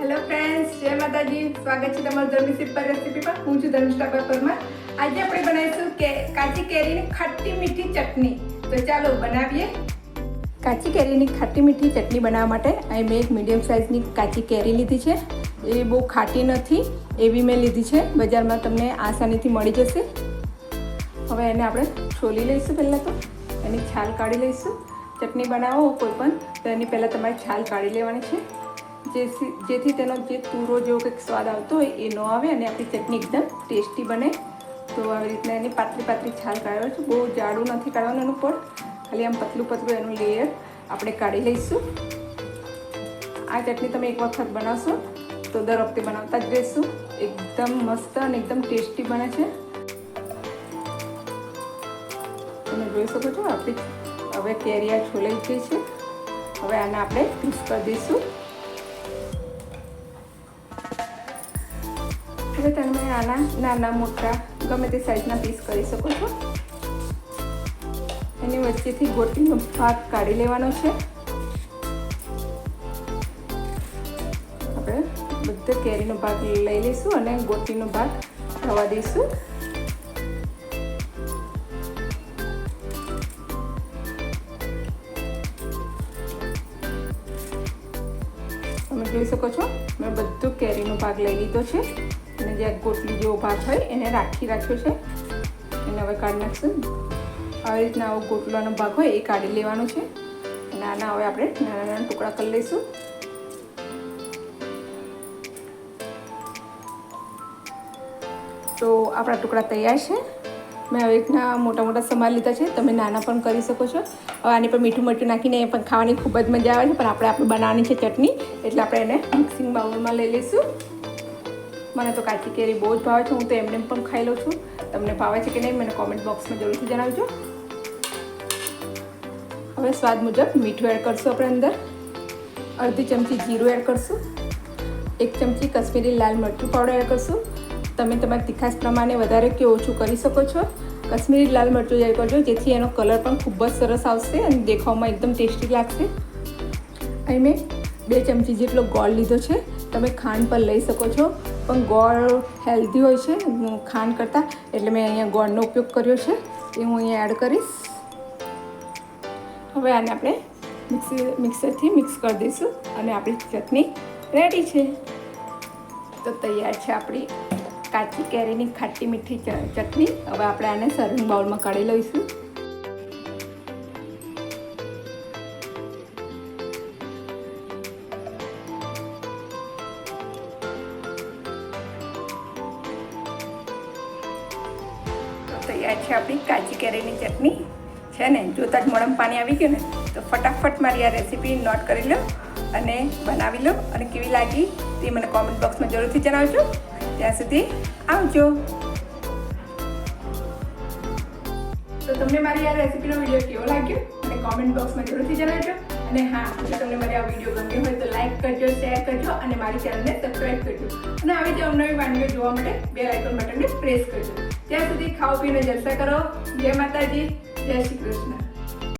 Hello friends જય માતાજી. સ્વાગત છે તમારું ધર્મી સિમ્પલ રેસીપી પર. હું છું ધર્મિષ્ઠા પરમાર. આજે આપણે બનાવીશું કે કાચી કેરીની ખાટી મીઠી ચટણી. તો ચાલો બનાવીએ. કાચી કેરીની ખાટી મીઠી ચટણી બનાવવા માટે અહીં મેં એક મીડિયમ સાઇઝની કાચી કેરી લીધી છે. એ બહુ ખાટી નથી, એવી મેં લીધી છે. બજારમાં તમને આસાનીથી મળી જશે. હવે એને આપણે છોલી લઈશું પહેલાં તો. એની છાલ કાઢી લઈશું. ચટણી બનાવો કોઈ પણ. તો એની પહેલાં તમારે છાલ કાઢી લેવાની છે. જેથી તેનો જે તુરો જેવો કંઈક સ્વાદ આવતો હોય એ ન આવે અને આપણી ચટણી એકદમ ટેસ્ટી બને. તો આવી રીતના એની પાતળી પાતળી છાલ કાઢ્યો છે. બહુ જાડું નથી કાઢવાનું એનું પણ ખાલી આમ પતલું પતલું એનું લેયર આપણે કાઢી લઈશું. આ ચટણી તમે એક વખત બનાવશો તો દર વખતે બનાવતા જ રહેશું. એકદમ મસ્ત અને એકદમ ટેસ્ટી બને છે. તમે જોઈ શકો છો આપણી હવે કેરિયા છોલાઈ ગઈ છે. હવે આને આપણે પીસ કરી દઈશું. હવે તમે આના નાના મોટા ગમે તે સાઈઝના પીસ કરી શકો છો. એની વચ્ચેથી ગોટીનો ભાગ કાઢી લેવાનો છે. આપણે બધો કેરીનો ભાગ લઈ લઈશું અને ગોટીનો ભાગ થવા દઈશું. તમે જોઈ શકો છો. મેં બધું કેરીનો ભાગ લઈ લીધો છે. અને જે ગોટલી જેવો ભાગ હોય એને રાખી રાખ્યો છે. એને હવે કાઢી નાખશું. આવી રીતના આવો ગોટલાનો ભાગ હોય એ કાઢી લેવાનો છે. નાના હવે આપણે નાના નાના ટુકડા કરી લઈશું. તો આપણા ટુકડા તૈયાર છે. મેં આવી રીતના મોટા મોટા સમાર લીધા છે, તમે નાના પણ કરી શકો છો. હવે આની પર મીઠું મરચું નાખીને પણ ખાવાની ખૂબ જ મજા આવે છે, પણ આપણે આપણે બનાવવાની છે ચટણી, એટલે આપણે એને મિક્સિંગ બાઉલમાં લઈ લઈશું. મને તો કાચી કેરી બહુ જ ભાવે છે, હું તો એમને પણ ખાઈ લઉં છું. તમને ભાવે છે કે નહીં, મને કોમેન્ટ બોક્સમાં જરૂરથી જણાવજો. હવે સ્વાદ મુજબ મીઠું એડ કરશું આપણે અંદર. અડધી ચમચી જીરું એડ કરશું. એક ચમચી કશ્મીરી લાલ મરચું પાવડર એડ કરશું. તમે તમારી તીખાશ પ્રમાણે વધારે કે ઓછું કરી શકો છો. કશ્મીરી લાલ મરચું એડ કરજો, જેથી એનો કલર પણ ખૂબ જ સરસ આવશે અને દેખાવમાં એકદમ ટેસ્ટી લાગશે. અહીં મેં બે ચમચી જેટલો ગોળ લીધો છે. તમે ખાંડ પર લઈ શકો છો. પણ ગોળ હેલ્ધી હોય છે. ખાંડ કરતાં એટલે મેં અહીંયા ગોળનો ઉપયોગ કર્યો છે. એ હું અહીંયા એડ કરીશ. હવે આને આપણે મિક્સર મિક્સરથી મિક્સ કરી દઈશું અને આપણી ચટણી રેડી છે. તો તૈયાર છે આપણી. કાચી કેરીની ખાટી મીઠી ચટણી. હવે આપણે આને સર્વિંગ બાઉલમાં કાઢી લઈશું. તૈયાર છે આપણી કાચી કેરીની ચટણી. છે ને? જોતાં જ મોડમ પાણી આવી ગયું ને, તો ફટાફટ મારી આ રેસીપી નોટ કરી લો અને બનાવી લો. અને કેવી લાગી તે મને કોમેન્ટ બોક્સમાં જરૂરથી જણાવજો. ત્યાં સુધી આવજો. તો તમને મારી આ રેસીપીનો વીડિયો કેવો લાગ્યો? અને કોમેન્ટ બોક્સમાં જરૂરથી જણાવજો. અને હા, જો તમને મારી આ વીડિયો ગમ્યો હોય તો લાઈક કરજો શેર કરજો અને મારી ચેનલને સબસ્ક્રાઈબ કરજો. અને આવી જ અવનવી વાનગીઓ જોવા માટે બે આઇકોન બટનને પ્રેસ કરજો. ત્યાં સુધી ખાઓ પીને જલસા કરો. જય માતાજી. જય શ્રી કૃષ્ણ.